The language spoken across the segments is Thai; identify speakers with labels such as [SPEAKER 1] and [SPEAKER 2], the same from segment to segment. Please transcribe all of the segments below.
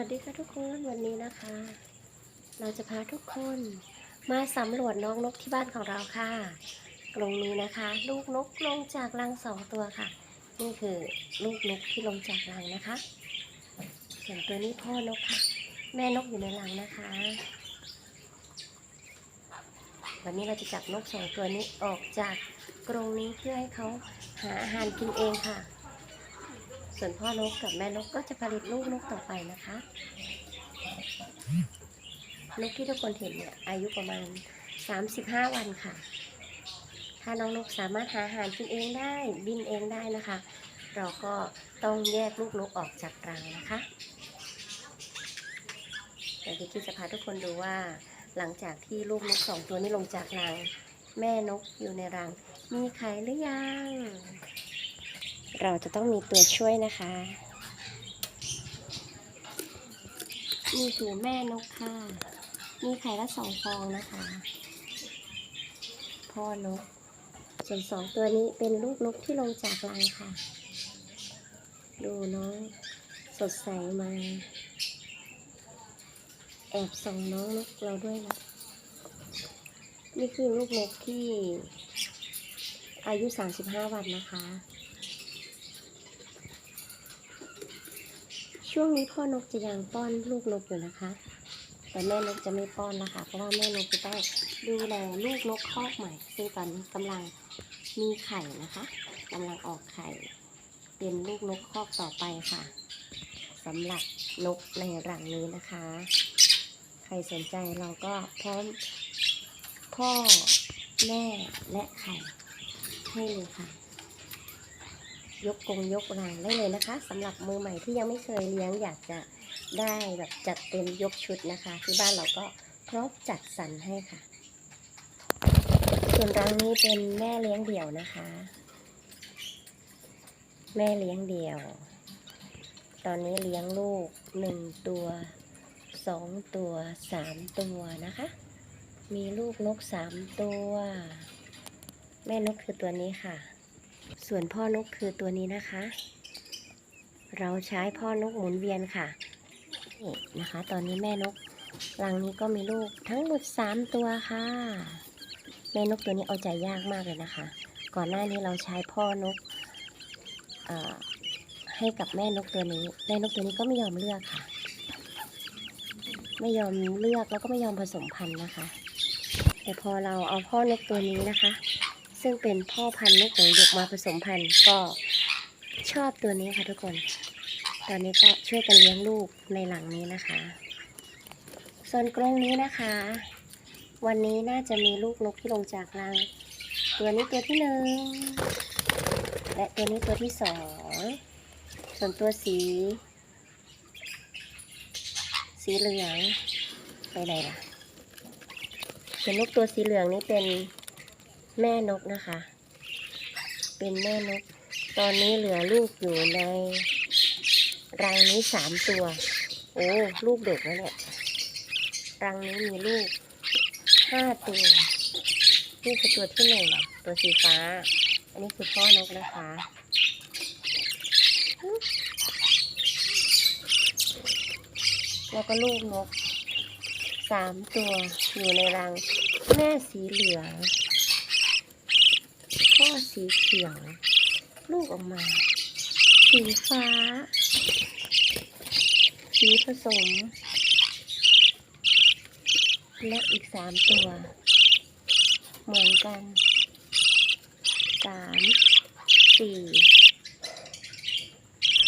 [SPEAKER 1] วัสดีค่ะทุกคนวันนี้นะคะ เราจะพาทุกคนมาสำรวจน้องนกที่บ้านของเราค่ะกรงนี้นะคะ ลูกนกลงจากรังสองตัวค่ะ นี่คือลูกนกที่ลงจากรังนะคะส่วนตัวนี้พ่อนกค่ะ แม่นกอยู่ในรังนะคะ วันนี้เราจะจับนกสองตัวนี้ออกจากกรงนี้เพื่อให้เขาหาอาหารกินเองค่ะ ส่วนพ่อนกกับแม่นกก็จะผลิตลูกนกต่อไปนะคะนกที่ทุกคนเห็นเนี่ยอายุประมาณ 35 วันค่ะ ถ้าน้องนกสามารถหาอาหารกินเองได้บินเองได้นะคะ เราก็ต้องแยกลูกนกออกจากรังนะคะเดี๋ยวที่จะพาทุกคนดูว่าหลังจากที่ลูกนกสองตัวนี้ลงจากรัง แม่นกอยู่ในรัง มีไข่หรือยัง เราจะต้องมีตัวช่วยนะคะ นี่คือแม่นกค่ะ มีไข่ละสองฟองนะคะ พ่อนก ส่วนสองตัวนี้เป็นลูกนกที่ลงจากรังค่ะ ดูน้องสดใสมาแอบส่องน้องนกเราด้วยนะ นี่คือลูกนกที่อายุ 35 วันนะคะ ช่วงนี้พ่อนกจะยังป้อนลูกนกอยู่นะคะ แต่แม่นกจะไม่ป้อนนะคะ เพราะว่าแม่นกจะต้องดูแลลูกนกคอกใหม่ ซึ่งตอนนี้กำลังมีไข่นะคะกำลังออกไข่ เป็นลูกนกคอกต่อไปค่ะสำหรับนกในรังนี้นะคะ ใครสนใจเราก็พร้อมพ่อแม่และไข่ให้เลยค่ะ ยกกรงยกรังได้เลยนะคะสำหรับมือใหม่ที่ยังไม่เคยเลี้ยงอยากจะได้แบบจัดเต็มยกชุดนะคะ ที่บ้านเราก็พร้อมจัดสรรให้ค่ะ ส่วนรังนี้เป็นแม่เลี้ยงเดี่ยวนะคะ แม่เลี้ยงเดี่ยว ตอนนี้เลี้ยงลูกหนึ่งตัวสองตัวสามตัวนะคะ มีลูกนกสามตัว แม่นกคือตัวนี้ค่ะ ส่วนพ่อนกคือตัวนี้นะคะ เราใช้พ่อนกหมุนเวียนค่ะนี่นะคะ ตอนนี้แม่นกรังนี้ก็มีลูกทั้งหมด 3 ตัวค่ะ แม่นกตัวนี้เอาใจยากมากเลยนะคะ ก่อนหน้านี้เราใช้พ่อนกอให้กับแม่นกตัวนี้ แม่นกตัวนี้ก็ไม่ยอมเลือกค่ะ ไม่ยอมเลือกแล้วก็ไม่ยอมผสมพันธุ์นะคะ แต่พอเราเอาพ่อนกตัวนี้นะคะ ซึ่งเป็นพ่อพันธุ์นกหงส์หยกมาผสมพันธุ์ก็ชอบตัวนี้ค่ะทุกคน ตอนนี้ก็ช่วยกันเลี้ยงลูกในหลังนี้นะคะ ส่วนกรงนี้นะคะ วันนี้น่าจะมีลูกนกที่ลงจากรัง ตัวนี้ตัวที่หนึ่งและตัวนี้ตัวที่สอง ส่วนตัวสี สีเหลืองไปไหนล่ะส่วนนกตัวสีเหลืองนี้เป็น แม่นกนะคะ เป็นแม่นก ตอนนี้เหลือลูกอยู่ในรังนี้สามตัว โอ้ลูกเด็กแล้วเนี่ยรังนี้มีลูกห้าตัวนี่คือตัวที่หนึ่งตัวสีฟ้า อันนี้คือพ่อนกนะคะแล้วก็ลูกนกสามตัวอยู่ในรังแม่สีเหลือง สีเขียว ลูกออกมา สีฟ้า สีผสม และอีกสามตัว เหมือนกันสามสี่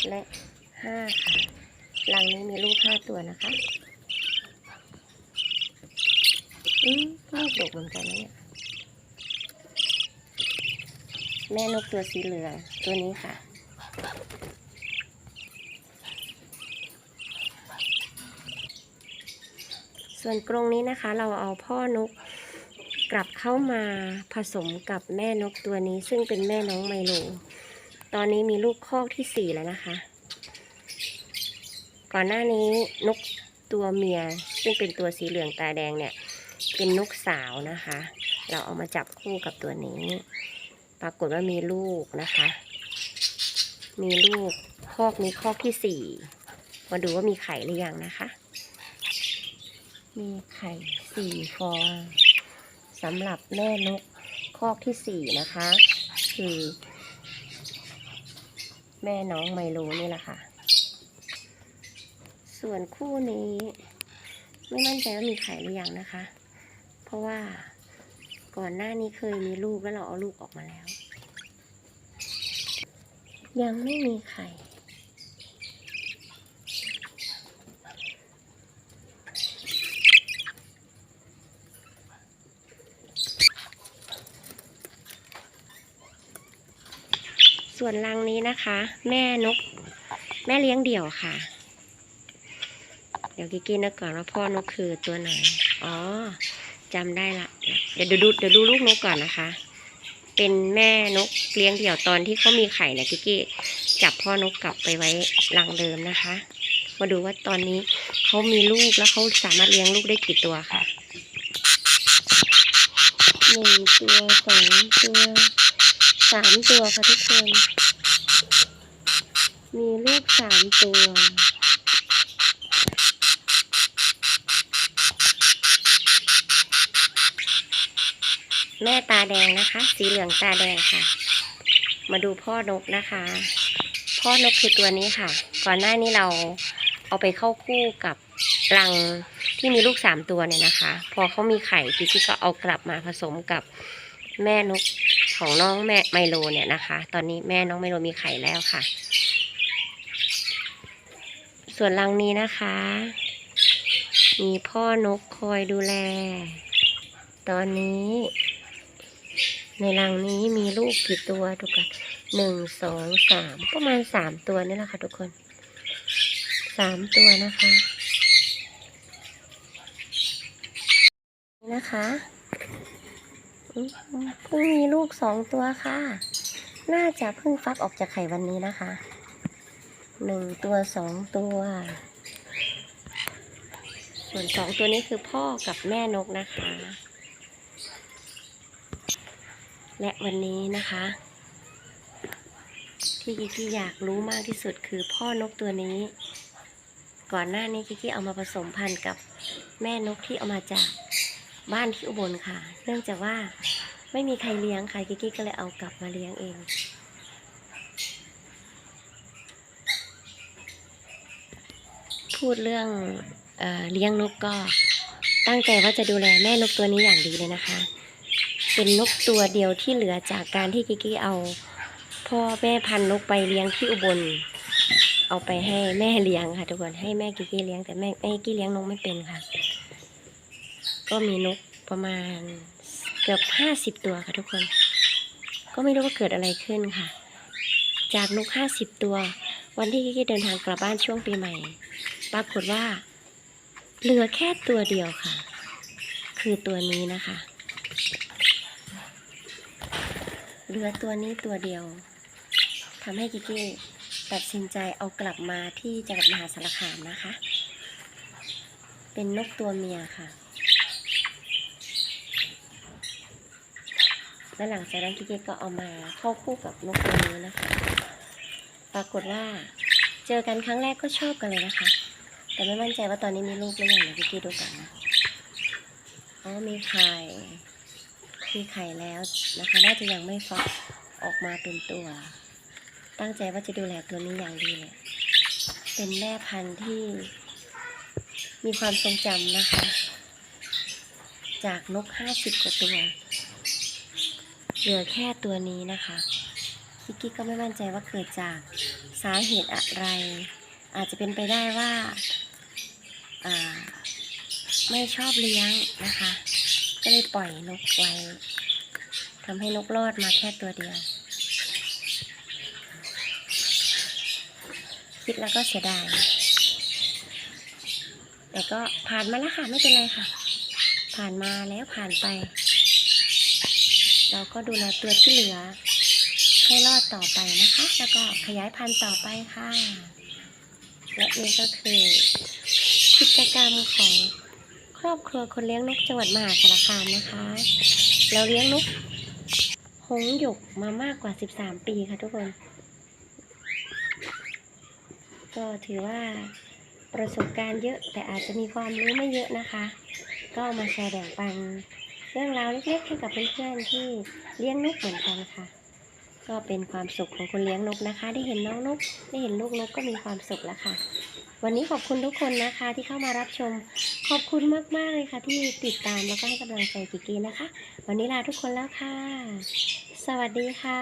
[SPEAKER 1] และห้าค่ะรังนี้มีลูกห้าตัวนะคะ อืมลูกดกเหมือนกันนะเนี่ย แม่นกตัวสีเหลืองตัวนี้ค่ะ ส่วนกรงนี้นะคะ เราเอาพ่อนกกลับเข้ามาผสมกับแม่นกตัวนี้ ซึ่งเป็นแม่น้องไมโล ตอนนี้มีลูกคอกที่สี่แล้วนะคะ ก่อนหน้านี้นกตัวเมีย ซึ่งเป็นตัวสีเหลืองตาแดงเนี่ย เป็นนกสาวนะคะ เราเอามาจับคู่กับตัวนี้ ปรากฏว่ามีลูกนะคะ มีลูกคอกนี้คอกที่สี่มาดูว่ามีไข่หรือยังนะคะ มีไข่สี่ฟองสำหรับแม่นกคอกที่สี่นะคะ คือ แม่น้องไมโลนี่แหละค่ะ ส่วนคู่นี้ ไม่มั่นใจว่ามีไข่หรือยังนะคะ เพราะว่า ก่อนหน้านี้เคยมีลูกแล้วเราเอาลูกออกมาแล้ว ยังไม่มีไข่ส่วนรังนี้นะคะ แม่นก แม่เลี้ยงเดี่ยวค่ะ เดี๋ยวกิกกี้นึกก่อนว่าพ่อนกคือตัวไหน อ๋อจำได้ละ เดี๋ยวดูเดี๋ยวดูลูกนกก่อนนะคะ เป็นแม่นกเลี้ยงเดี่ยวตอนที่เขามีไข่นี่ยกิกกี้จับพ่อนกกลับไปไว้รังเดิมนะคะ มาดูว่าตอนนี้เขามีลูกแล้วเขาสามารถเลี้ยงลูกได้กี่ตัวค่ะหนึ่งตัวสองตัวสามตัวค่ะทุกคน มีลูกสามตัว แม่ตาแดงนะคะ สีเหลืองตาแดงค่ะ มาดูพ่อนกนะคะ พ่อนกคือตัวนี้ค่ะ ก่อนหน้านี้เราเอาไปเข้าคู่กับรังที่มีลูกสามตัวเนี่ยนะคะ พอเขามีไข่พี่พี่ก็เอากลับมาผสมกับแม่นกของน้องแม่ไมโลเนี่ยนะคะ ตอนนี้แม่น้องไมโลมีไข่แล้วค่ะ ส่วนรังนี้นะคะ มีพ่อนกคอยดูแล ตอนนี้ ในรังนี้มีลูกกี่ตัวทุกคนหนึ่งสองสามประมาณสามตัวนี่แหละค่ะทุกคนสามตัวนะคะนะคะเพิ่งมีลูกสองตัวค่ะ น่าจะเพิ่งฟักออกจากไข่วันนี้นะคะหนึ่งตัวสองตัว ส่วนสองตัวนี้คือพ่อกับแม่นกนะคะ และวันนี้นะคะ ที่กิกกี้อยากรู้มากที่สุดคือพ่อนกตัวนี้ ก่อนหน้านี้กิกกี้เอามาผสมพันธุ์กับแม่นกที่เอามาจากบ้านที่อุบลค่ะ เนื่องจากว่าไม่มีใครเลี้ยงค่ะกิกกี้ก็เลยเอากลับมาเลี้ยงเองพูดเรื่องเอเลี้ยงนกก็ตั้งใจว่าจะดูแลแม่นกตัวนี้อย่างดีเลยนะคะ เป็นนกตัวเดียวที่เหลือจากการที่กิกกี้เอา พ่อแม่พันนกไปเลี้ยงที่อุบล เอาไปให้แม่เลี้ยงค่ะ ทุกคนให้แม่กิกกี้เลี้ยงแต่แม่แม่กิกกี้เลี้ยงนกไม่เป็นค่ะ ก็มีนกประมาณเกือบห้าสิบตัวค่ะทุกคน ก็ไม่รู้ว่าเกิดอะไรขึ้นค่ะ จากนกห้าสิบตัว วันที่กิกกี้เดินทางกลับบ้านช่วงปีใหม่ ปรากฏว่า เหลือแค่ตัวเดียวค่ะ คือตัวนี้นะคะ เหลือตัวนี้ตัวเดียวทำให้กิกกี้ตัดสินใจเอากลับมาที่จังหวัดมหาสารคามนะคะ เป็นนกตัวเมียค่ะ และหลังจากนั้นกิกกี้ก็เอามาเข้าคู่กับนกตัวนี้นะคะ ปรากฏว่าเจอกันครั้งแรกก็ชอบกันเลยนะคะ แต่ไม่มั่นใจว่าตอนนี้มีลูกหรือยังเดี๋ยวกิกกี้ดูก่อนนะอ๋อมีไข่ มีไข่แล้วนะคะน่าจะยังไม่ฟักออกมาเป็นตัว ตั้งใจว่าจะดูแลตัวนี้อย่างดีเลยเป็นแม่พันธุ์ที่มีความทรงจำนะคะ จากนกห้าสิบกว่าตัว เหลือแค่ตัวนี้นะคะคิกกี้ก็ไม่มั่นใจว่าเกิดจากสาเหตุอะไร อาจจะเป็นไปได้ว่าอ่าไม่ชอบเลี้ยงนะคะ ก็เลยปล่อยนกไว้ทำให้นกรอดมาแค่ตัวเดียว คิดแล้วก็เสียดาย แต่ก็ผ่านมาแล้วค่ะ ไม่เป็นไรค่ะ ผ่านมาแล้วผ่านไป เราก็ดูแลตัวที่เหลือ ให้รอดต่อไปนะคะ แล้วก็ขยายพันธุ์ต่อไปค่ะ และนี่ก็คือกิจกรรมของ รอบครัวคนเลี้ยงนกจังหวัดมหาสารคามนะคะ เราเลี้ยงนกหงหยกมามากกว่า 13 ปีค่ะทุกคน ก็ถือว่าประสบการณ์เยอะแต่อาจจะมีความรู้ไม่เยอะนะคะ ก็มาแชร์แบ่งปันเรื่องราวเล็กๆให้กับเพื่อนๆที่เลี้ยงนกเหมือนกันค่ะ ก็เป็นความสุขของคนเลี้ยงนกนะคะ ได้เห็นน้องนกได้เห็นลูกนกก็มีความสุขแล้วค่ะวันนี้ขอบคุณทุกคนนะคะที่เข้ามารับชม ขอบคุณมากๆเลยค่ะ ที่ติดตามแล้วก็ให้กำลังใจกิกกี้นะคะ วันนี้ลาทุกคนแล้วค่ะ สวัสดีค่ะ